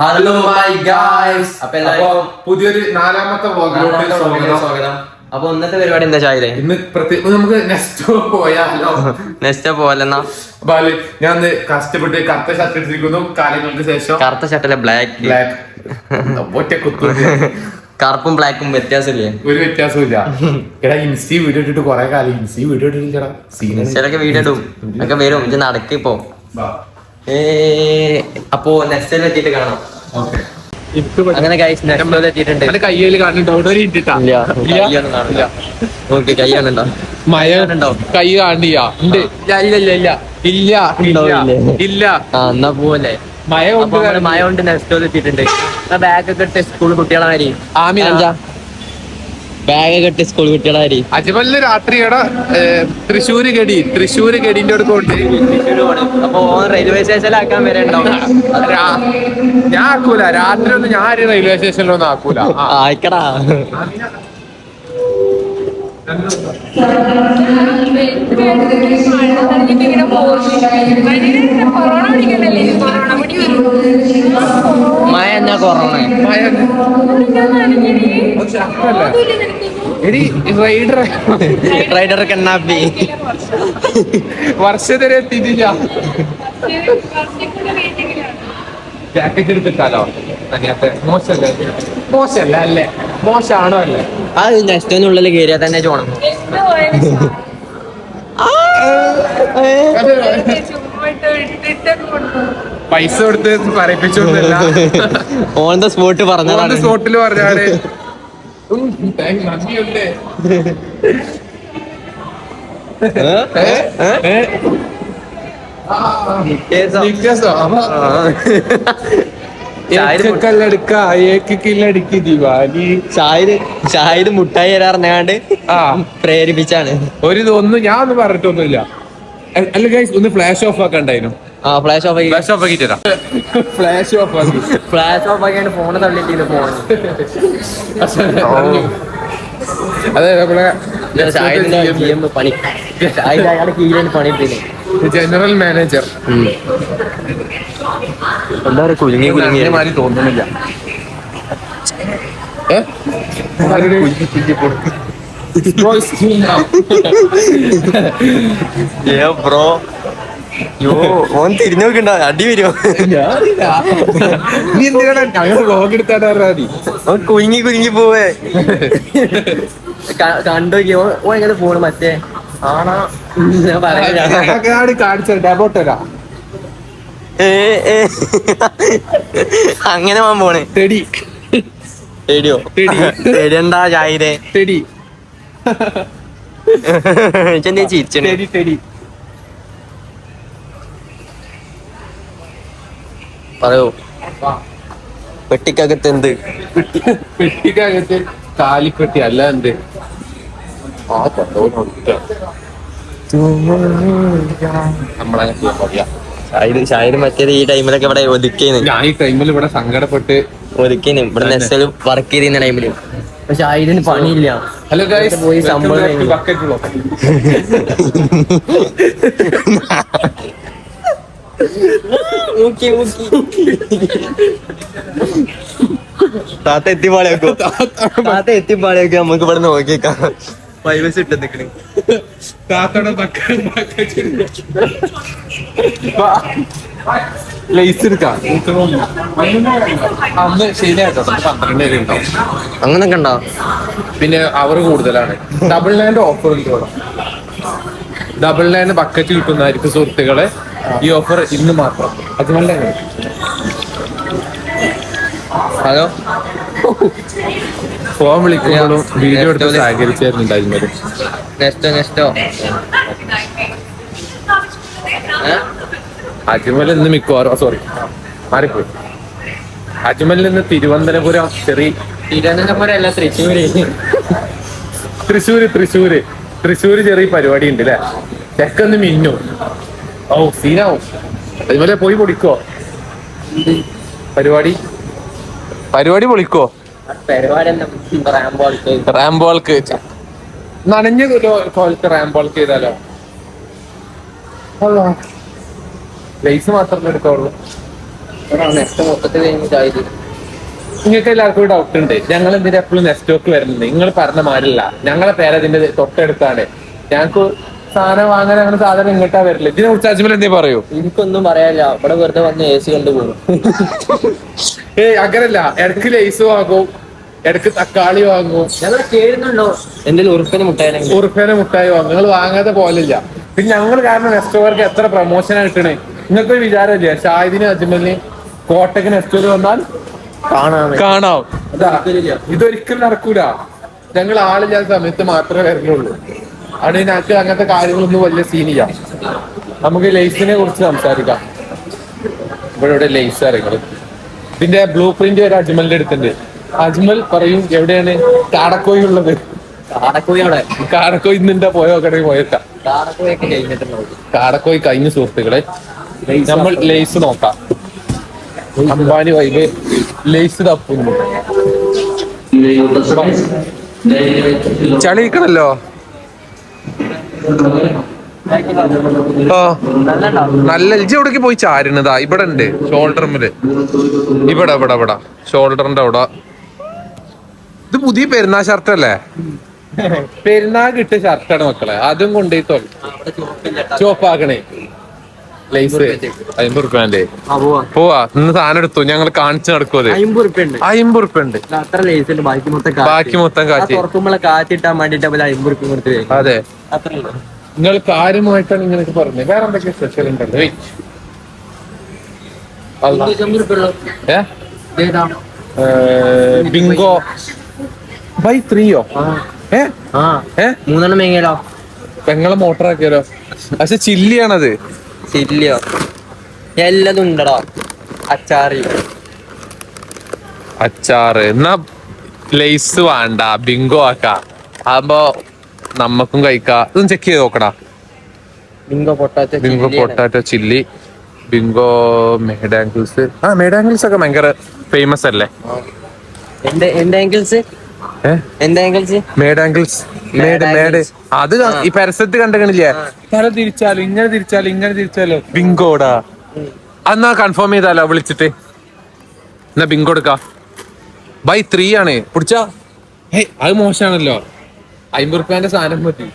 Hello my guys അപ്പൊ എല്ലാവർക്കും പുതിയൊരു നാലാമത്തെ വ്ളോഗിലോട്ട് സ്വാഗതം. അപ്പൊ ഇന്നത്തെ പരിപാടി എന്താ ചായലേ? ഇന്ന് പ്രത്യേക നമുക്ക് നെക്സ്റ്റ് പോയാലോ? നെക്സ്റ്റ് പോവാലെന്നാ ബാൽ ഞാൻ കഷ്ടപ്പെട്ട് കറുത്ത ഷർട്ട് എടുത്തിരിക്കുന്നു. കാലങ്ങൾക്ക് ശേഷം കറുത്ത ബ്ലാക്ക് ബ്ലാക്ക് ഒറ്റ കുത്തു കറുപ്പും ബ്ലാക്കും വ്യത്യാസമില്ലേ? ഒരു വ്യത്യാസമില്ല എടാ ഇൻസ്റ്റി വീഡിയോ ഇട്ടിട്ട് കൊറേ കാലം. ഇൻസ്റ്റി വീഡിയോ ഇട്ടിട്ടില്ലടാ. സീന വീഡിയോ ഇടും. ഒക്കെ വരും. ഇത് നടക്കിപ്പോ അപ്പോ നെസ്റ്റിട്ട് എത്തിയിട്ട് കാണാം. അങ്ങനെ ഗൈസ് എത്തിയിട്ടുണ്ട് കയ്യിൽ കാണുന്നുണ്ടോ മയ ഉണ്ടോ? കൈ കാണില്ല ഉണ്ട്. ഇല്ല ഇല്ല ഇല്ല ഇല്ല. ഇല്ല എന്നാ പോലെ അപ്പൊ കൊണ്ട് മഴ കൊണ്ട് നെക്സ്റ്റ് എത്തിയിട്ടുണ്ട് ബാഗ് ഒക്കെ ഇട്ട് സ്കൂൾ കുട്ടികളെ മാതിരി ആമിന. ബാഗ് കെട്ടി സ്കൂൾ കുട്ടികളായി അജ്മലിന് രാത്രിയുടെ തൃശ്ശൂര് ഗഡി തൃശ്ശൂര് ഗഡിന്റെ അടുത്ത് കൊണ്ട് അപ്പൊ റെയിൽവേ സ്റ്റേഷനിലാക്കാൻ വരെ ഞാൻ ആക്കൂല. രാത്രി ഒന്നും ഞാൻ റെയിൽവേ സ്റ്റേഷനിലൊന്നും ആക്കൂല. ആയിക്കടാ. മഴ എന്നാ കൊറോണ എടി റൈഡർ റൈഡർ കണ്ണാപ്പി വർഷത്തിലെ എത്തിയിട്ടില്ല. ജാക്കറ്റ് എടുത്തിട്ടാലോ? അതിനകത്ത് മോശമല്ലേ? മോശമല്ല അല്ലേ? മോശമാണോ അല്ലേ? അത് നെക്സ്റ്റിനുള്ളിൽ കയറിയാ തന്നെ ചോണം പൈസ കൊടുത്ത് പറയിപ്പിച്ചോണ്ടല്ല ഓൺ ദ സ്പോട്ട് പറഞ്ഞതാണ് സ്പോട്ടിൽ പറഞ്ഞാണ് ഏ നന്ദിയുണ്ട് മുട്ടായി തരാറിഞ്ഞാണ്ട് പ്രേരിപ്പിച്ചാണ്. ഒരു ഇതൊന്നും ഞാൻ ഒന്നും പറഞ്ഞിട്ടൊന്നുമില്ല. അല്ല ഗൈസ് ഒന്ന് ഫ്ലാഷ് ഓഫ് ആക്കണ്ടായിരുന്നു ആ ഫ്ലാഷ് ഓഫ് ആക്കി. ഫ്ലാഷ് ഓഫ് ആക്കി തരാം. ഫ്ലാഷ് ഓഫ് ആക്കി. ഫ്ലാഷ് ഓഫ് ആക്കിയാണ് ഫോണ് തള്ളിട്ടില്ല ഫോൺ അതെ നമ്മളെ പണി അയാളെ കീഴിലാണ് പണി. എടുത്തില്ലേ ജനറൽ മാനേജർ കുലുങ്ങി കുലുങ്ങി മാതിരി തോന്നുന്നില്ല. ഏ? ബ്രോ? യോ ഓൻ തിരിഞ്ഞു നോക്കണ്ട അടി വരുമോ നീ എന്തിനാണ് ഞങ്ങൾ കുലുങ്ങി പോവേ. കണ്ടു ഓ എങ്ങനെ പോണ് മറ്റേ? അങ്ങനെ പോകാൻ പോണേ. തെടി. പേടിയോ പേടി. പേടിയണ്ടാ ചായരെ തെടി. ചെന്നീ പറയൂ. പെട്ടിക്കകത്ത് എന്ത്? പെട്ടിക്കകത്ത് കാലിപ്പെട്ടി അല്ല എന്ത്? ആ ചെയ്യാൻ പാടില്ല ഷാഹിദ് ഷാഹിദ് മറ്റേത് ഈ ടൈമിലൊക്കെ ഇവിടെ ഒതുക്കേന്. ഞാൻ ഈ ടൈമിൽ ഇവിടെ സങ്കടപ്പെട്ട് ഒതുക്കേന്. ഇവിടെ നെസ്സൽ വർക്ക് ചെയ്തിരുന്ന ടൈമിൽ. പക്ഷെ ഷാഹിദിന് പണിയില്ല. ഹലോ ഗൈസ് പോയി ശമ്പളം. താത്ത എത്തിപ്പാളിയാക്കോ. താത്ത എത്തിപ്പാളിയാക്കി നമുക്ക് ഇവിടെ നോക്കിയേക്കാം. പ്രൈവസി ഇട്ട് നിക്കണ് താത്തയുടെ ബക്കറ്റ് ലേസ് എടുക്കാം. അന്ന് ശരിയായിട്ടോ? പന്ത്രണ്ട് വരെ ഉണ്ടാവും. അങ്ങനൊക്കെ ഉണ്ടോ? പിന്നെ അവർ കൂടുതലാണ്. ഡബിൾ നയന്റെ ഓഫർ കിട്ടും ഡബിൾ നയൻ ബക്കറ്റ് കിട്ടുന്നതായിരിക്കും സുഹൃത്തുക്കളെ. ഈ ഓഫർ ഇന്ന് മാത്രം. അതുകൊണ്ട് ഹലോ? ഫോൺ വിളിക്കുമ്പോഴും വീഡിയോ എടുത്ത് സഹകരിച്ചായിരുന്നു അജ്മൽ നെക്സ്റ്റോ നെക്സ്റ്റോ അജ്മൽ ഇന്ന് മിക്കവാറും സോറി മാറിപ്പോയി. അജ്മലിൽ നിന്ന് തിരുവനന്തപുരം ചെറിയ തിരുവനന്തപുരം അല്ല തൃശ്ശൂര്. തൃശ്ശൂര് തൃശ്ശൂര്. തൃശ്ശൂര് ചെറിയ പരിപാടി ഉണ്ട് അല്ലേ ചെക്കൊന്ന് മിന്നു. ഓ സീനാവും. അതുപോലെ പോയി പൊടിക്കോ പരിപാടി? പരിപാടി പൊളിക്കോ? റാംബോൾക്ക് നനഞ്ഞ കോലത്ത് റാംബോൾക്ക് ചെയ്താലോ? ലേസ് മാത്രമേ എടുക്കാവുള്ളൂ. നെക്സ്റ്റ് നിങ്ങൾക്ക് എല്ലാവർക്കും ഡൗട്ട് ഉണ്ട്. ഞങ്ങൾ എന്തിനാ എപ്പോഴും നെസ്റ്റോക്ക് വരുന്നത്? നിങ്ങൾ പറഞ്ഞ മാറില്ല ഞങ്ങളെ പേര് അതിന്റെ തൊട്ടടുത്താണ്. ഞങ്ങൾക്ക് സാധനം വാങ്ങാൻ അങ്ങനെ സാധനം ഇങ്ങോട്ടാ വരില്ല ഇതിനെ കുറിച്ച് അജ്മൽ എന്തേ പറയൂ? എനിക്കൊന്നും പറയാനില്ല. ഇവിടെ വെറുതെ വന്ന് എ സി കണ്ടുപോകും. ഏയ് അങ്ങനല്ല. ഇടയ്ക്ക് ലൈസ് വാങ്ങും. ഇടയ്ക്ക് തക്കാളി വാങ്ങും. ഉറുപ്പിന് ഉറുപ്പേനെ മുട്ടായി വാങ്ങും. നിങ്ങൾ വാങ്ങാതെ പോലില്ല പിന്നെ ഞങ്ങൾ കാരണം നെസ്റ്റോർക്ക് എത്ര പ്രൊമോഷനാണ് കിട്ടണേ? നിങ്ങൾക്കൊരു വിചാരമില്ല? ഷാഹിദിന് അജ്മലിന് കോട്ടക്ക് നെസ്റ്റോർ വന്നാൽ കാണാം. ഇതൊരിക്കലും നടക്കൂല. ഞങ്ങൾ ആളില്ലാത്ത സമയത്ത് മാത്രമേ വരുന്നുള്ളൂ അവിടെ ഞങ്ങൾക്ക് അങ്ങനത്തെ കാര്യങ്ങളൊന്നും വലിയ സീനില്ല. നമുക്ക് ലേസിനെ കുറിച്ച് സംസാരിക്കാം. ഇവിടെ ലൈസ് ലേസ് അറിയങ്ങൾ ഇതിന്റെ ബ്ലൂ പ്രിന്റ് ഒരു അജ്മലിന്റെ അടുത്തുണ്ട്. അജ്മൽ പറയും എവിടെയാണ്? കാടക്കോയി ഉള്ളത് കാടക്കോയി അവിടെ. കാടക്കോയി നിന്റെ പോയോ? കടയിൽ പോയേക്കാം. കാടക്കോയൊക്കെ കഴിഞ്ഞിട്ടുണ്ടാവും കാടക്കോയി കഴിഞ്ഞ സുഹൃത്തുക്കളെ നമ്മൾ ലേസ് നോക്കാം. അംബാനി വൈബ് ലേസ് തപ്പുന്നു. ചളിക്കണല്ലോ നല്ല ഇജ്ജ് എവിടേക്ക് പോയി ചാരുന്നതാ ഇവിടെ ഉണ്ട് ഷോൾഡറിൽ ഇവിടെ ഇവിടെ ഇവിടെ. ഷോൾഡറിന്റെ അവിടെ. ഇത് പുതിയ പെരുന്നാൾ ഷർട്ട് അല്ലേ പെരുന്നാൾ കിട്ടിയ ഷർട്ടാണ് മക്കളെ. അതും കൊണ്ടുപോയി തോൽ ചുവപ്പാക്കണേ. ലൈസ് അമ്പത് റുപ്യന്റെ ആ പോവാ. പോവാ. ഇന്ന് സാധനം എടുത്തു. ഞങ്ങൾ കാണിച്ചു അമ്പത് റുപ്യ ഉണ്ട് ലേസ് ഉണ്ട്. ബാക്കി മൊത്തം കാറ്റിട്ടാൻ വേണ്ടിട്ട്. അതെ. നിങ്ങൾ കാര്യമായിട്ടാണ് ഇങ്ങനെ പറഞ്ഞത്. വേറെ എന്തൊക്കെ സ്പെഷ്യൽ ഉണ്ടല്ലോ? ബിങ്കോ. ബൈ ത്രീയോ. ഏ? മൂന്നെണ്ണം മേങ്ങിയാലോ പെങ്ങളെ മോട്ടറാക്കിയാലോ പക്ഷെ ചില്ലിയാണത്. ചില്ലിയോ? എല്ലതും ഉണ്ടടോ അച്ചാറി. അച്ചാറ്. എന്നാ ലേസ് വേണ്ട ബിങ്കോ ആക്ക. ആകുമ്പോ നമ്മക്കും കഴിക്കാം. ഇതൊന്ന് ചെക്ക് ചെയ്ത് നോക്കടാ. Bingo potato Bingo potato chilli Bingo Mad Angles ആ മേഡാങ്കിൾസ് ഒക്കെ ഭയങ്കര ഫേമസ് അല്ലേ? എന്റെ എന്റെ ആംഗിൾസ് എന്റെ ആംഗിൾസ് മേഡ് മേഡ്. അത് ഈ പരസ്യത്തിൽ കണ്ടില്ലേ തല തിരിച്ചാലോ ഇങ്ങനെ തിരിച്ചാലോ ഇങ്ങനെ തിരിച്ചാലോ. ബിങ്കോടാ. എന്നാ കൺഫേം ചെയ്താലോ വിളിച്ചിട്ട്? എന്നാ ബിങ്കോ എടുക്ക. ബൈ ത്രീ ആണ്. പിടിച്ചാ. ഏയ് അത് മോശമാണല്ലോ. അമ്പത് റുപ്യന്റെ സാധനം പറ്റി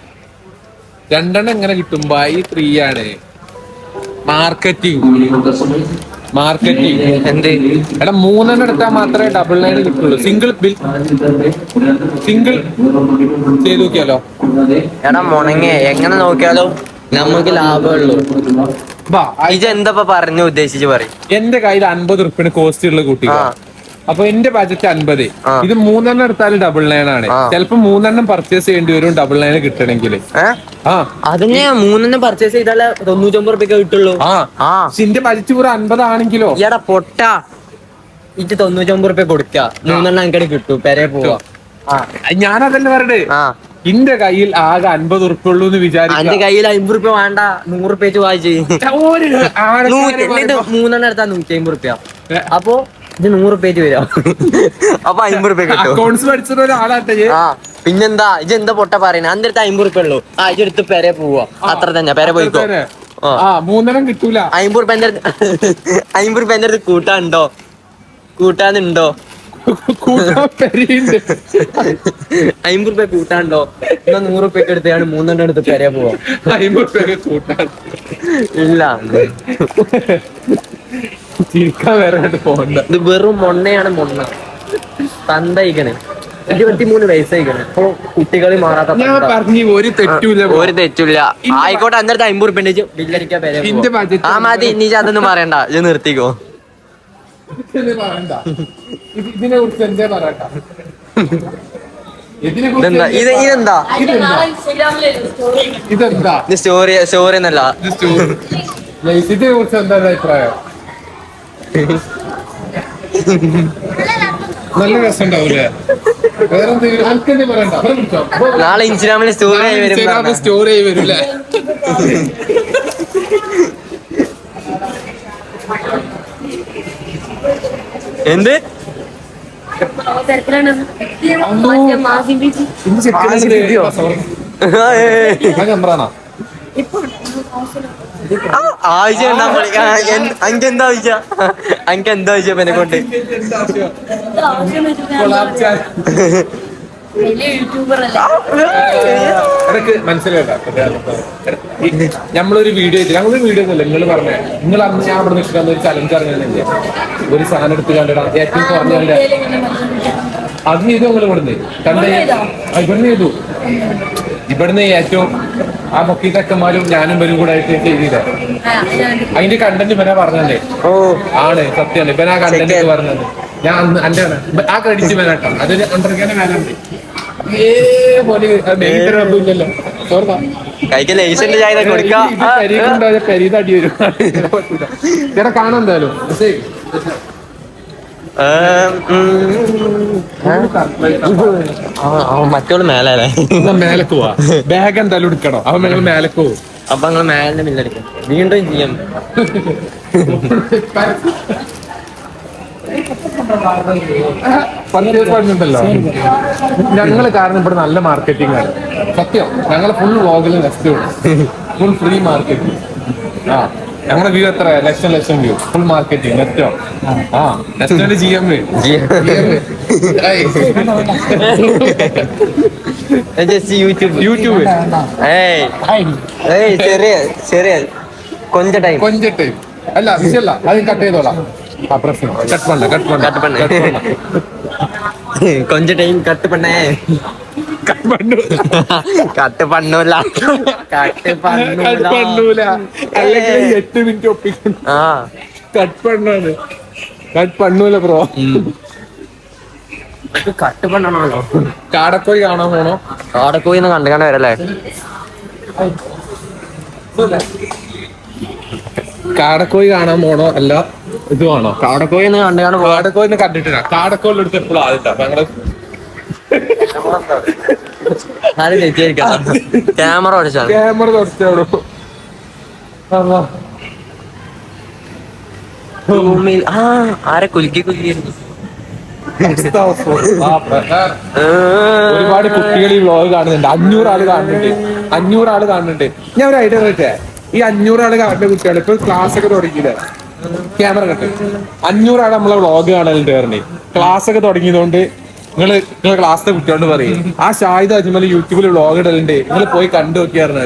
രണ്ടെണ്ണം എങ്ങനെ കിട്ടും? ബൈ ത്രീ ആണ്. Marketing marketing. എന്ത്? എടാ മൂന്നെണ്ണം എടുത്താൽ മാത്രമേ ഡബിൾ നയൻ കിട്ടുള്ളൂ. സിംഗിൾ ബിൽ സിംഗിൾ ചെയ്ത് നോക്കിയാലോ? എടാ മുണങ്ങേ എങ്ങനെ നോക്കിയാലോ? നമുക്ക് ലാഭമുള്ളൂ. വാ ഇത് എന്താ പറഞ്ഞു ഉദ്ദേശിച്ച് പറയും. എന്റെ കയ്യിൽ അൻപത് ഉറുപ്പിന് കോസ്റ്റ് ഉള്ള കുട്ടി. അപ്പൊ എന്റെ ബജറ്റ് അൻപത്. ഇത് മൂന്നെണ്ണം എടുത്താലും ഡബിൾ നയൻ ആണ്. ചിലപ്പോ മൂന്നെണ്ണം പർച്ചേസ് ചെയ്യേണ്ടി വരും ഡബിൾ നയൻ കിട്ടണമെങ്കിൽ. ഏ? ആ. അതിന് മൂന്നെണ്ണം പർച്ചേസ് ചെയ്താലേ തൊണ്ണൂറ്റൊമ്പത് റുപ്യ കിട്ടുള്ളൂ. ആ. ആ. പക്ഷെ എന്റെ ബജറ്റ് കൂടെ അൻപതാണെങ്കിലോ എടാ പൊട്ട. ഇത് തൊണ്ണൂറ്റൊമ്പത് റുപ്യ കൊടുക്ക. മൂന്നെണ്ണം അങ്ങനെ കിട്ടും. പെരെ പോവാ. ആ. ഞാൻ ഇന്റെ കയ്യിൽ ആകെ അൻപത് ഉറുപ്പുള്ളൂ എന്ന് അന്റെ എന്റെ കയ്യിൽ അമ്പത് റുപ്യ വേണ്ട. നൂറുപ്യ വായിച്ചു മൂന്നെണ്ണം എടുത്താ നൂറ്റി അമ്പത് റുപ്യ. അപ്പോ അപ്പൊ ഇത് നൂറ് പേജ് വരും. അപ്പൊ അമ്പത് റുപ്യ കിട്ടും. അക്കൗണ്ട്സ് പഠിച്ചിട്ട് ഒരാളാട്ടെ ആ പിന്നെന്താ? ഇത് എന്താ പൊട്ട പറയുന്നത് അന്റെ അടുത്ത് അമ്പത് റുപ്യ ഉള്ളൂ. ആ ഇത് എടുത്ത് പെരെ പോവാ. അത്ര തന്നെ. പെരെ പോയിക്കോ. ആ. ആ മൂന്നെണ്ണം കിട്ടൂല. അമ്പത് റുപ്യ എന്റെ അമ്പത് റുപ്യ എന്റെ അടുത്ത് കൂട്ടാനുണ്ടോ? കൂട്ടാനുണ്ടോ? കൂട്ടാൻ പെരിയുണ്ട്. അമ്പത് റുപ്യ കൂട്ടാനുണ്ടോ? എന്നാ നൂറ് റുപ്യ എടുത്താണ് മൂന്നെണ്ണം എടുത്ത് പെരെ പോവാ. അമ്പത് റുപ്യ കൂട്ടാൻ. ഇല്ല. ഇത് വെറും മൊണ്ണയാണ് മൊണ്ണ. തന്തയിക്കണ്. ഇരുപത്തിമൂന്ന് വയസ്സായിക്കണേ. ഇപ്പൊ കുട്ടികളി മാറാത്ത ഞാൻ തന്ത. പറഞ്ഞു ഒരു തെറ്റൂല ഒരു തെറ്റില്ല ആയിക്കോട്ടെ അന്നേരത്തെ അമ്പത് റുപ്യ ബില്ലടിക്കാൻ പേരെ ഇന്റെ ആ മതി നീ അതൊന്നും പറയണ്ട. ഇത് നിർത്തിക്കോ. ഇതിനെ. ഇത് ഇതിനെ കുറിച്ച് എന്തേ പറയണ്ട. ഇതിനെ ഇതെന്താ? ഇത് കുറിച്ച് ഇതെന്താ? ഇതെന്താ? ഇത് സ്റ്റോറി. സ്റ്റോറി. എന്നല്ല. ഇത് ഇതിനെ കുറിച്ച് എന്താ അഭിപ്രായം? നല്ല രസമുണ്ടാവൂലേ. നാളെ ഇൻസ്റ്റാഗ്രാമിൽ സ്റ്റോറി ആയി വരും. സ്റ്റോറി ആയി വരൂലേ എന്ത്? ഇന്ന് ആവശ്യം എന്താ അനക്ക് എന്താ ആവശ്യം അനക്ക് എന്താ ആവശ്യം എന്നെ കൊണ്ട്? എനക്ക് മനസ്സിലായില്ല നമ്മളൊരു വീഡിയോ ഞങ്ങളൊരു വീഡിയോ ഒന്നുമില്ല നിങ്ങൾ പറഞ്ഞേ. നിങ്ങൾ അന്ന് ഞാൻ അവിടെ നിൽക്കുന്ന ഒരു ചലഞ്ച് ഇറങ്ങുന്നില്ല ഒരു സാധനം എടുത്ത് കണ്ടിടാ. ഏറ്റവും കുറഞ്ഞ അത് ചെയ്തു നിങ്ങൾ ഇവിടുന്ന്. കണ്ടേ. ഇവിടുന്ന് ചെയ്തു. ഇവിടുന്ന് ഏറ്റവും ആ പൊക്കി തെക്കന്മാരും ഞാനും വരും കൂടെ ആയിട്ട് ചെയ്തില്ല. അതിന്റെ കണ്ടന്റ് ഇവനാ പറഞ്ഞല്ലേ ഓ. ആണ് സത്യമാണ്. ഇവൻ ആ കണ്ടന്റ് പറഞ്ഞത്. ഞാൻ എന്റെ ആണ്. ആ ക്രെഡിറ്റ് ഇവനാട്ടോ അതൊരു അണ്ടർക്കാനെ മേലുണ്ട് ഏ. പോലെ ഇല്ലല്ലോ. ഓർമ്മ? കൈക്ക് ലൈസൻസ് ചായ കൊടുക്കാം. പെരീത് അടി വരും. ചേട്ടാ കാണാൻ എന്തായാലും? മറ്റോൾ മേലെ മേലേക്ക് പോവാ. ബാഗ് എന്തായാലും എടുക്കണോ. അവൻ ഞങ്ങൾ മേലേക്ക് പോവും. അപ്പൊ ഞങ്ങൾ മേലെ മില്ലടിക്കും വീണ്ടും ചെയ്യാം. പറഞ്ഞിട്ടുണ്ടല്ലോ ഞങ്ങൾ കാരണം ഇവിടെ നല്ല മാർക്കറ്റിംഗ് ആണ്. സത്യം. ഞങ്ങൾ ഫുൾ വ്ളോഗിൽ നെക്സ്റ്റ് ഫുൾ ഫ്രീ മാർക്കറ്റിംഗ് ആ. ഞങ്ങളുടെ വ്യൂ എത്ര ലക്ഷം ലക്ഷം വ്യൂ ഫുൾ മാർക്കറ്റിംഗ് നെറ്റോ ആ നെറ്റോന്റെ ജി എം യൂട്യൂബ് യൂട്യൂബ് ചെറിയ ചെറിയ. കൊഞ്ച ടൈം കൊഞ്ചിട്ട് അല്ല വിഷയല്ല. അത് കട്ട് ചെയ്തോളാം. ആ പ്രശ്നം. കട്ട് പണ്ട കട്ട് പണ്ട. കട്ട് കൊഞ്ച ടൈം കട്ട് പണ്ണേ അല്ലെങ്കിൽ എട്ട് മിനിറ്റ് ഒപ്പിക്കണം. ആ. ബ്രോ. കാടക്കോയി കാണാൻ പോണോ? കാടക്കോയി കണ്ടു കണ്ട് വരല്ലേ? കാടക്കോയി കാണാൻ പോണോ? അല്ല ഇതുവാണോ കാടക്കോയിന്ന് കണ്ടു കാണാൻ പോവാ. കാടക്കോയിനെ കണ്ടിട്ടില്ല. കാടക്കോയിലെടുത്ത് എപ്പോഴും ആദ്യത്തെ ഞങ്ങൾ ആരും ക്യാമറ ക്യാമറ ആ ആരെ കുലുക്കി കുലുക്കിയിരുന്നു? ഒരുപാട് കുട്ടികൾ ഈ വ്ലോഗ് കാണുന്നുണ്ട്. അഞ്ഞൂറ് ആൾ കാണുന്നുണ്ട്. അഞ്ഞൂറ് ആൾ കാണുന്നുണ്ട്. ഞാൻ ഒരു ഐഡിയ പറയട്ടെ? ഈ അഞ്ഞൂറ് ആൾ കാണുന്ന കുട്ടികൾ ഇപ്പൊ ക്ലാസ് ഒക്കെ തുടങ്ങിയില്ലേ? ക്യാമറ കട്ട് അഞ്ഞൂറ് ആൾ നമ്മളെ വ്ലോഗ് കാണലുണ്ട് പറഞ്ഞേ. ക്ലാസ് ഒക്കെ തുടങ്ങിയതുകൊണ്ട് നിങ്ങൾ നിങ്ങളെ ക്ലാസ്സിലെ കുട്ടികളോട് പറയും. ആ ഷാഹിദ് അജ്മൽ യൂട്യൂബിൽ വ്ളോഗ് ഇടലുണ്ട്. നിങ്ങൾ പോയി കണ്ടു നോക്കിയായിരുന്നു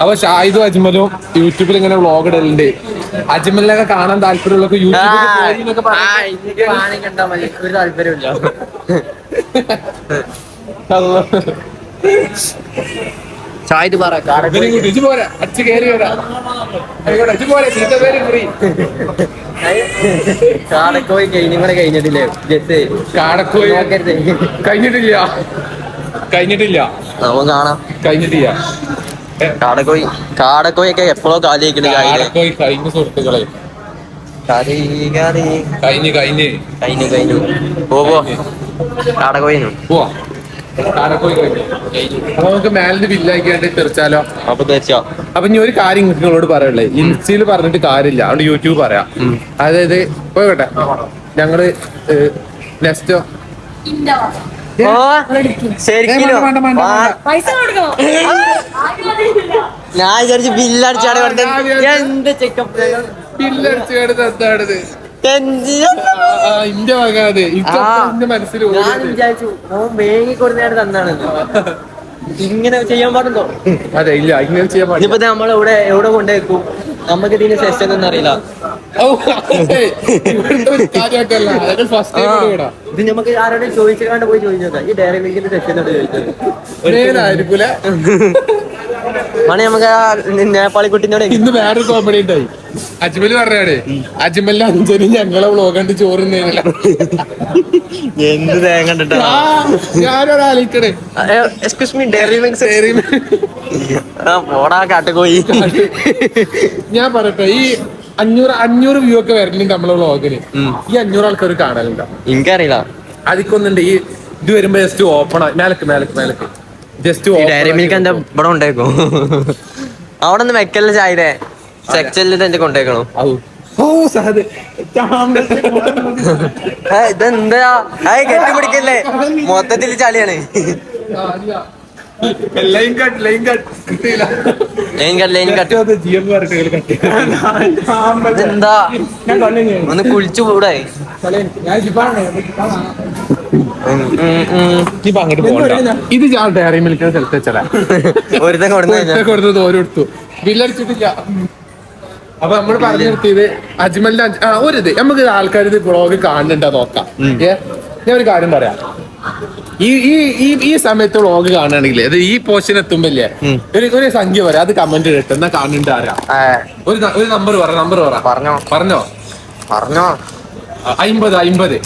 അപ്പൊ ഷാഹിദും അജ്മലും യൂട്യൂബിൽ ഇങ്ങനെ വ്ളോഗ് ഇടലുണ്ട്. അജ്മലിനൊക്കെ കാണാൻ താല്പര്യമുള്ളവർക്ക് യൂട്യൂബിൽ ഒരു താല്പര്യമില്ല. ഷാഹിദ് പറ കാടക്കോയി കഴിഞ്ഞും കൂടെ കഴിഞ്ഞിട്ടില്ലേ? ജസ്റ്റ് കാടക്കോയി കഴിഞ്ഞിട്ടില്ല. കഴിഞ്ഞിട്ടില്ല. നമുക്ക് കാണാം. കഴിഞ്ഞിട്ടില്ല. കാടക്കോയി കാടക്കോയി ഒക്കെ എപ്പോഴോ കാലിയേക്കണ് കാടക്കോയി കഴിഞ്ഞ സുഹൃത്തുക്കളെ. കഴിഞ്ഞു കഴിഞ്ഞ് കഴിഞ്ഞ്. കഴിഞ്ഞു കഴിഞ്ഞു. പോ പോ. കാടക്കോയിന്നു പോവാ. കഴിഞ്ഞു അപ്പൊ നമുക്ക് മേലിന്റെ ബില്ലാക്കിയാണ്ട് തെറിച്ചാലോ? അപ്പൊ തീർച്ചയാ അപ്പൊ ഇനി ഒരു കാര്യം നിങ്ങളോട് പറയണ്ടേ ഇൻസ്റ്റയിൽ പറഞ്ഞിട്ട് കാര്യമില്ല. അതുകൊണ്ട് യൂട്യൂബ് പറയാം. അതായത് പോയിക്കോട്ടെ. ഞങ്ങൾ നെക്സ്റ്റോ ഞാൻ വിചാരിച്ചു ആ, എന്ത് ചെക്കപ്പ്? ബില്ലടിച്ച് കേട്ടത് എന്താണിത് ഇന്റെ വക അത്. എന്റെ മനസ്സിൽ ഞാൻ വിചാരിച്ചു ഓ മേങ്ങി കൊടുത്തേട്ട് തന്നാണ്. ഇങ്ങനെ ചെയ്യാൻ പാടുണ്ടോ? അതെ ഇല്ല ഇങ്ങനെ ചെയ്യാൻ പാടില്ല. ഇപ്പൊ നമ്മളെ ഇവിടെ എവിടെ കൊണ്ടേക്കും? നമുക്ക് ഇതിന് സെഷൻ ഒന്നും അറിയില്ല. ഇത് നമുക്ക് ആരോടും ചോദിച്ചാണ്ട് പോയി ചോദിച്ചോക്കാം ഈ ഡയറി മിൽക്കിന്റെ സെഷൻ ചോദിച്ചത്? മണി നമുക്ക് ആ നേപ്പാളി കുട്ടിനോട് ഇന്ന് വേറൊരു കോമഡി ഉണ്ടായി. അജ്മൽ പറഞ്ഞാണ് അജ്മലിന്റെ അഞ്ചന് ഞങ്ങളെ വ്ലോഗ് കണ്ട് ചോറ് എന്ത് തേങ്ങ കണ്ടിട്ടാ? ഞാനൊരാളിക്കണേ എക്സ്ക്യൂസ് മീ ഡയറി മിൽക്ക് പോടാ കാട്ടുകോയി ഞാൻ പറയട്ടെ ഈ അഞ്ഞൂറ് അഞ്ഞൂറ് വ്യൂ ഒക്കെ വരലുണ്ട് നമ്മളെ വ്ലോഗിന് ഉം. ഈ അഞ്ഞൂറ് ആൾക്കാർ കാണലുണ്ടോ? എനിക്കറിയില്ല. അതിക്കൊന്നുണ്ട് ഈ ഇത് വരുമ്പോ ജസ്റ്റ് ഓപ്പൺ മേലക്ക് മേലക്ക് മേലക്ക്. ജസ്റ്റ് ഡയറി മിൽക്ക് എന്റെ ഇവിടെ കൊണ്ടേക്കോ? അവിടെ ഒന്ന് വെക്കല്ലേ ചായരെ സെക്ഷനിൽ തന്നെ കൊണ്ടേക്കണോ ഓ സഹദ് ഇതെന്താ? കെട്ടിപ്പിടിക്കല്ലേ മൊത്തത്തിൽ ചളിയാണ്. Line cut line cut. കിട്ടിയില്ല ലൈൻ കട്ട് ലൈൻ കട്ട്. ജിയം പറഞ്ഞിട്ട് കട്ട്. ഇതെന്താ? ഒന്ന് കുളിച്ചു കൂടെ. ഇപ്പൊ അങ്ങോട്ട് പോകണ്ട. ഇത് ഞാൻ ഡയറി മിൽക്കുന്ന സ്ഥലത്ത് വെച്ചടാ ഒരുത്തൻ കൊടുത്തു ഓരോടുത്തു കൊടുത്തത് ഓരോ എടുത്തു ബില്ലടിച്ചിട്ടില്ല അപ്പൊ നമ്മൾ പറഞ്ഞു നിർത്തിയത് അജ്മലിന്റെ ആ ഒരു ഇത്. നമുക്ക് ആൾക്കാർ ഇത് ബ്ലോഗ് കാണുന്നുണ്ടോ നോക്കാം. ഏ? ഞാൻ ഒരു കാര്യം പറയാം. ഈ ഈ ഈ ഈ സമയത്ത് വ്ളോഗ് കാണുകയാണെങ്കിൽ അത് ഈ പോർഷൻ എത്തുമ്പല്ലേ? ഒരു ഒരു സംഖ്യ പറയാം. അത് കമന്റ് ഇട്ട് എന്നാ കാണുന്നുണ്ട് ആരാ? ഒരു ന- ഒരു നമ്പർ പറ നമ്പർ പറ. പറഞ്ഞോ. പറഞ്ഞോ? പറഞ്ഞോ. അമ്പത് അമ്പത്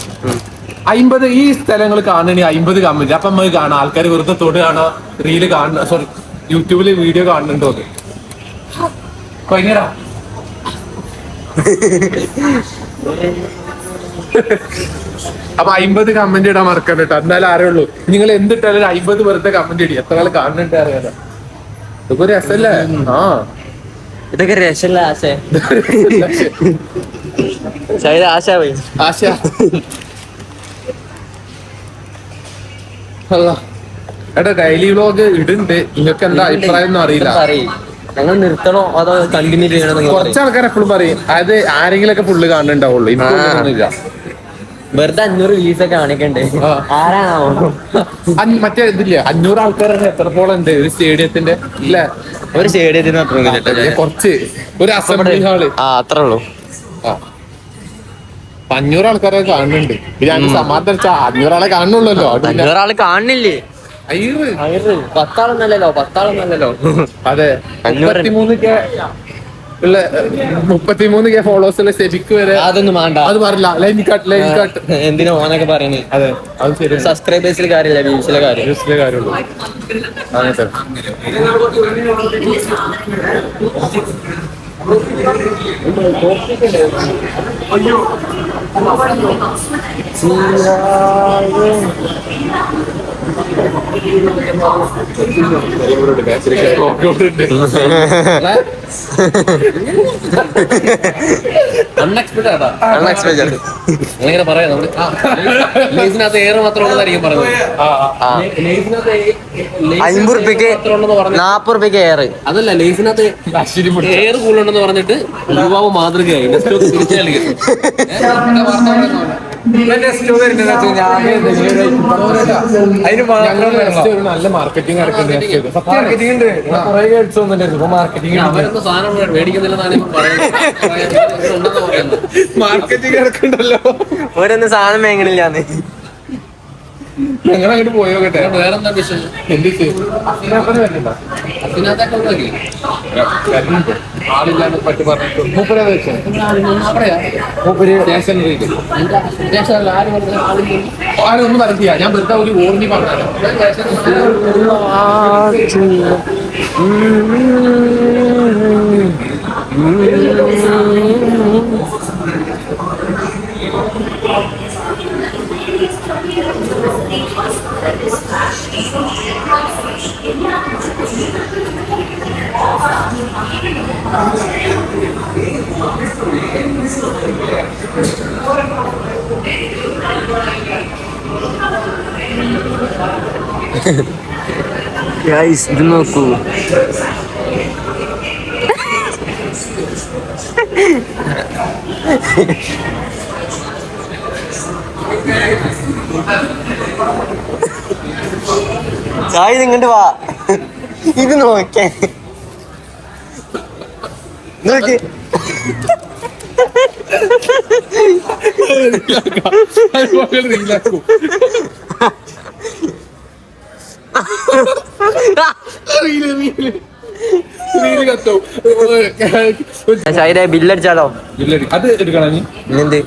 അമ്പത് ഈ സ്ഥലങ്ങൾ കാണണി അമ്പത് കമന്റ് അപ്പൊ നമുക്ക് കാണാം. ആൾക്കാർ വെറുതെ തൊട് കാണാ റീൽ കാണുന്ന സോറി യൂട്യൂബിൽ വീഡിയോ കാണുന്നുണ്ടോ അത്? കൊയ്ഞ്ഞരാ അപ്പൊ അമ്പത് കമന്റ് ഇടാൻ മറക്കണ്ട കേട്ടോ. എന്നാലും ആരേ ഉള്ളൂ നിങ്ങൾ എന്തിട്ടാലും അമ്പത് വെറുതെ കമന്റ് ഇടി. എത്ര ആൾ കാണുന്നുണ്ട് അറിയാലോ. ഇതൊക്കെ രസല്ലേ? ആ. ഇതൊക്കെ രസല്ല ആശ. ആശ ആശ. എടാ ഡെയിലി വ്ലോഗ് ഇടുന്നുണ്ട്. നിങ്ങൾക്ക് എന്താ അഭിപ്രായം ഒന്നും അറിയില്ല. ഞങ്ങൾ നിർത്തണോ അതോ കണ്ടിന്യൂ ചെയ്യണോ കുറച്ച് ആൾക്കാർ എപ്പോഴും പറയും. അത് ആരെങ്കിലും ഒക്കെ ഫുള്ള് കാണുന്നുണ്ടാവുള്ളൂ എനിക്കൊന്നുമില്ല വെറുതെ അഞ്ഞൂറ് വ്യൂസ് ഒക്കെ കാണിക്കണ്ടേ? ആ. ആരാണോ അഞ്ഞ് മറ്റേ ഇതില്ലേ? അഞ്ഞൂറ് ആൾക്കാരൊക്കെ എത്രത്തോളം ഉണ്ട്? ഒരു സ്റ്റേഡിയത്തിന്റെ ഇല്ലേ? ഒരു സ്റ്റേഡിയത്തിന് കുറച്ച്. ഒരു അസംബ്ലി ഹാൾ ആ അത്രേ ഉള്ളൂ. അഞ്ഞൂറ് ആൾക്കാരെ കാണുന്നുണ്ട്. ഞാൻ സമാധാനം വെച്ചാ അഞ്ഞൂറാളെ കാണുന്നുള്ളല്ലോ. അഞ്ഞൂറാളെ പിന്നെ- അയ്യോ. പത്താളൊന്നല്ലല്ലോ പത്താളൊന്നല്ലല്ലോ അതെ. അഞ്ഞൂറ് മുപ്പത്തിമൂന്ന് കെ ഉള്ള മുപ്പത്തിമൂന്ന് കെ ഫോളോവേഴ്സ് ഉള്ള സെബിക്ക് വരെ അതൊന്നും വേണ്ട. അത് പറഞ്ഞില്ല ലൈൻ കട്ട് ലൈൻ കട്ട് എന്തിനാ ഓനൊക്കെ പറയുന്നത് അതെ അത് ശരി സബ്സ്ക്രൈബേഴ്സിലെ കാര്യമില്ല വ്യൂസിലെ കാര്യം. വ്യൂസിലെ കാര്യമുള്ളൂ. അങ്ങനത്തെ അൺഎക്സ്പെക്ടഡ് ആട്ടാ Unexpected. അങ്ങനെ പറയാം നമ്മൾ. ലേസിനകത്ത് എയർ മാത്രം ഉള്ളതായിരിക്കും പറഞ്ഞത് ആ. ലേസിനകത്ത് അമ്പത് റുപ്യക്ക് നാപ്പത് റുപ്യക്ക് എയർ അതല്ല ലേസിനകത്ത് എയർ കൂടുതലുണ്ടെന്ന് പറഞ്ഞിട്ട് യുവാവ് മാതൃകയായി. നല്ല മാർക്കറ്റിംഗ് മാർക്കറ്റിംഗ് സാധനം വേങ്ങണില്ലാന്ന് ഓരോന്നും സാധനം മേങ്ങണില്ലാന്ന്. ഞങ്ങൾ അങ്ങോട്ട് പോയോ വേറെ എന്താ വിശേഷം എന്ത് പറ്റി പറഞ്ഞിട്ട് മൂപ്പരേ വെച്ചേ അവിടെയാ? മൂപ്പര് സ്റ്റേഷനിലേക്ക് എന്താ? സ്റ്റേഷനിൽ ആര് പറഞ്ഞു? ആളില്ല. ആരൊന്നും പറഞ്ഞില്ല ഞാൻ വെറുതെ ഒരു ഓർമ്മി പറഞ്ഞാലോ ഗൈസ് ഇത് നോക്കൂ ചായ നിങ്ങണ്ട് വാ. ഇത് നോക്കേ. നോക്കി ചായ ബില്ലടിച്ചാലോ അത് എടുക്കണം നീ പിന്നെന്ത്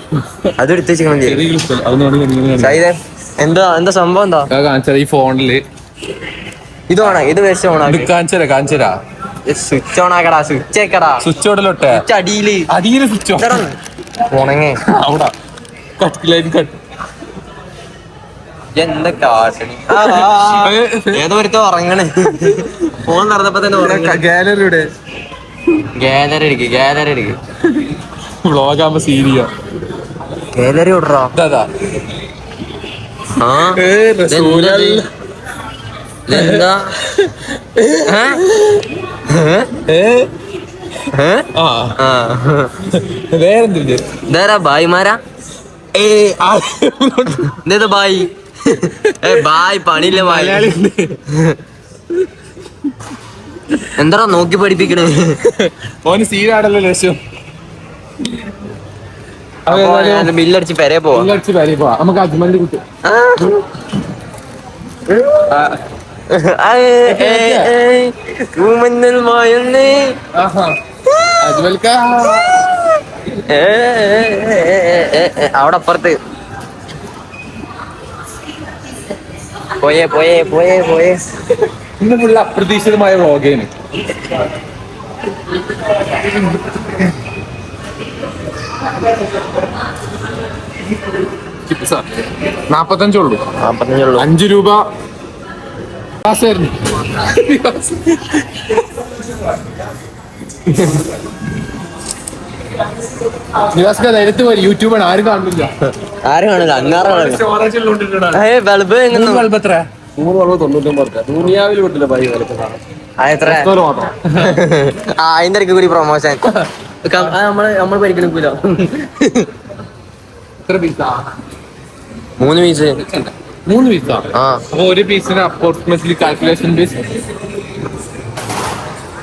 എന്താ എന്താ സംഭവം എന്താ? കാണിച്ചാ ഈ ഫോണിൽ. ഇത് വേണം ഇത് വെച്ച് ഇത് കാണിച്ചരാ കാണിച്ചരാ. സ്വിച്ച് ഓൺ ആക്കടാ സ്വിച്ച് ആക്കടാ സ്വിച്ച് ഓടലോട്ടെ അടിയിൽ. അടിയിൽ സ്വിച്ച് ഉണങ്ങേ. അവിടെ. കട്ടിലായി കട്ട് എന്താ ഏതോ ഒരുത്തോ ഉറങ്ങണേ. ഫോൺ നടന്നപ്പോ തന്നെ ഗാലറിയുടെ ഗാലറി എടുക്ക് ഗാലറി സീരിയ വിടറാ ഇതാ ആ ഏ, റസൂലല്ല. ഇതെന്താ? ഏ? ഏ? ഏ? ഇതേതാ പണിയില്ല മലയാളി. എന്താ നോക്കി പഠിപ്പിക്കണേ? ഓന് സീനാണല്ലോ ലക്ഷ്യം ബില്ലടിച്ച് പെരേ പോവാ. അടിച്ച് വരെ പോവാ. നമുക്ക് അജ്മലിന്റെ കുട്ടി. അവിടെ അപ്പുറത്ത്. പോയേ പോയേ പോയേ പോയേ. ഇന്ന് ഫുള്ള് അപ്രതീക്ഷിതമായ വ്ളോഗേന് നാപ്പത്തഞ്ചുള്ളൂ. നാപ്പത്തഞ്ചുള്ളൂ. അഞ്ച് രൂപ. യൂട്യൂബാണ്. ആരും കാണില്ല ആരും കാണില്ല അങ്ങാറ് ബൾബ് നൂറ് തൊണ്ണൂറ്റൊമ്പത് ദുനിയാവിൽ വിട്ടില്ല ബൈ വിലക്ക് എത്ര? മാത്രം? അതിന്റെ ഇടയ്ക്ക് കൂടി പ്രൊമോഷൻ നമ്മൾ നമ്മൾ പരിഗണിക്കൂല. എത്ര പീസാ മൂന്ന് പീസ് മൂന്ന് പീസാ ആ? അപ്പൊ ഒരു പീസിന് അപ്രോക്സിമേറ്റ്ലി കാൽക്കുലേഷൻ പീസ്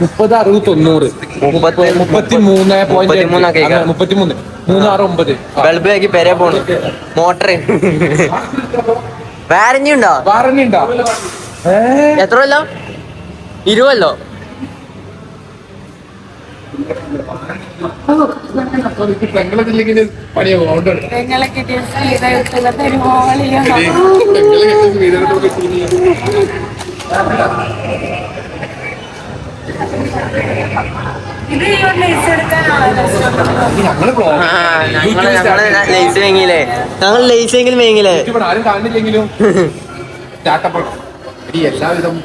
മുപ്പത് അറുപത് തൊണ്ണൂറ് മുപ്പത്തി മുപ്പത്തി മൂന്ന് മുപ്പത്തിമൂന്നൊക്കെ പോയിന്റ് മുപ്പത്തി മൂന്ന് മൂന്ന് ആറ് ഒമ്പത്. ബൾബ് ആക്കി പെരെ പോണു. മോട്ടർ. വാറന്റി ഉണ്ടോ? വാറന്റി ഉണ്ടോ? എത്ര കൊല്ലോ? ഇരുപല്ലോ ഞങ്ങൾ ലേസ് എങ്കിലും വേങ്ങിയില്ലേ. ആരും ഇനി എല്ലാവിധം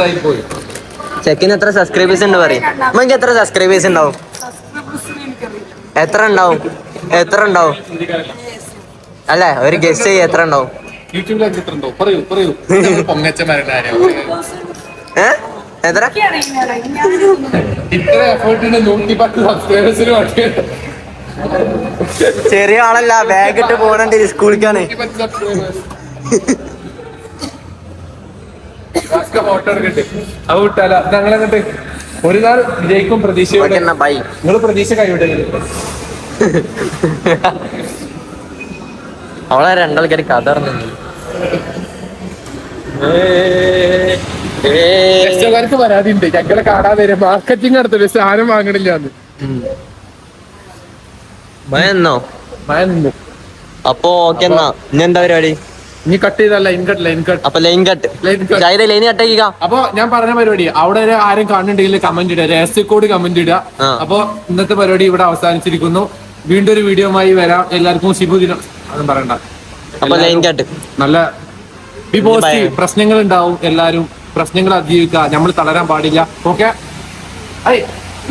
ആയി പോയി ചെക്കിന് എത്ര സബ്സ്ക്രൈബേഴ്സ് ഉണ്ട് പറയും നമുക്ക് എത്ര സബ്സ്ക്രൈബേഴ്സ് ഉണ്ടാവും എത്ര ഉണ്ടാവും എത്ര ഉണ്ടാവും അല്ലേ ഒരു ഗസ്റ്റ് ചെയ്യ എത്ര? ഉണ്ടാവും എത്ര ചെറിയ ആളല്ല ബാഗ് ഇട്ട് പോകണണ്ട് സ്കൂളിക്കാണ്? ഫോട്ടോ എടുക്കട്ടെ. അത് വിട്ടാലോ? ഞങ്ങളെന്നിട്ട് ഒരു നാൾ വിജയിക്കും പ്രതീക്ഷയോടെ. നിങ്ങൾ പ്രതീക്ഷ കൈവിടരുത് അവളെ രണ്ടാൾക്കാർ കഥ അറിഞ്ഞു പരാതി ഉണ്ട് ഞങ്ങളെ കാണാൻ വരും മാർക്കറ്റിംഗ് നടത്തില്ല സാധനം വാങ്ങണില്ല അപ്പോ നിന്നു? അപ്പൊ ഓക്കെ എന്നാ. ഇനി എന്താ പരിപാടി? ഇനി കട്ട് ചെയ്തല്ല കട്ട് ലൈൻ കട്ട് അപ്പൊ line cut line cut line കട്ടാക്കിക്ക അപ്പൊ ഞാൻ പറഞ്ഞ പരിപാടി അവിടെ ആരും കാണുന്നുണ്ടെങ്കിൽ കമന്റ് ഇടുക. രഹസ്യ കോഡ് കമന്റ് ഇടുക. അപ്പൊ ഇന്നത്തെ പരിപാടി ഇവിടെ അവസാനിച്ചിരിക്കുന്നു. വീണ്ടും ഒരു വീഡിയോമായി വരാം. എല്ലാവർക്കും ശുഭദിനം. അതും പറയണ്ട. അപ്പൊ ലൈൻ കട്ട് നല്ല ബി പോസിറ്റീവ് Bye. പ്രശ്നങ്ങൾ ഉണ്ടാവും എല്ലാരും പ്രശ്നങ്ങൾ അതിജീവിക്കുക നമ്മൾ തളരാൻ പാടില്ല. Okay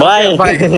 bye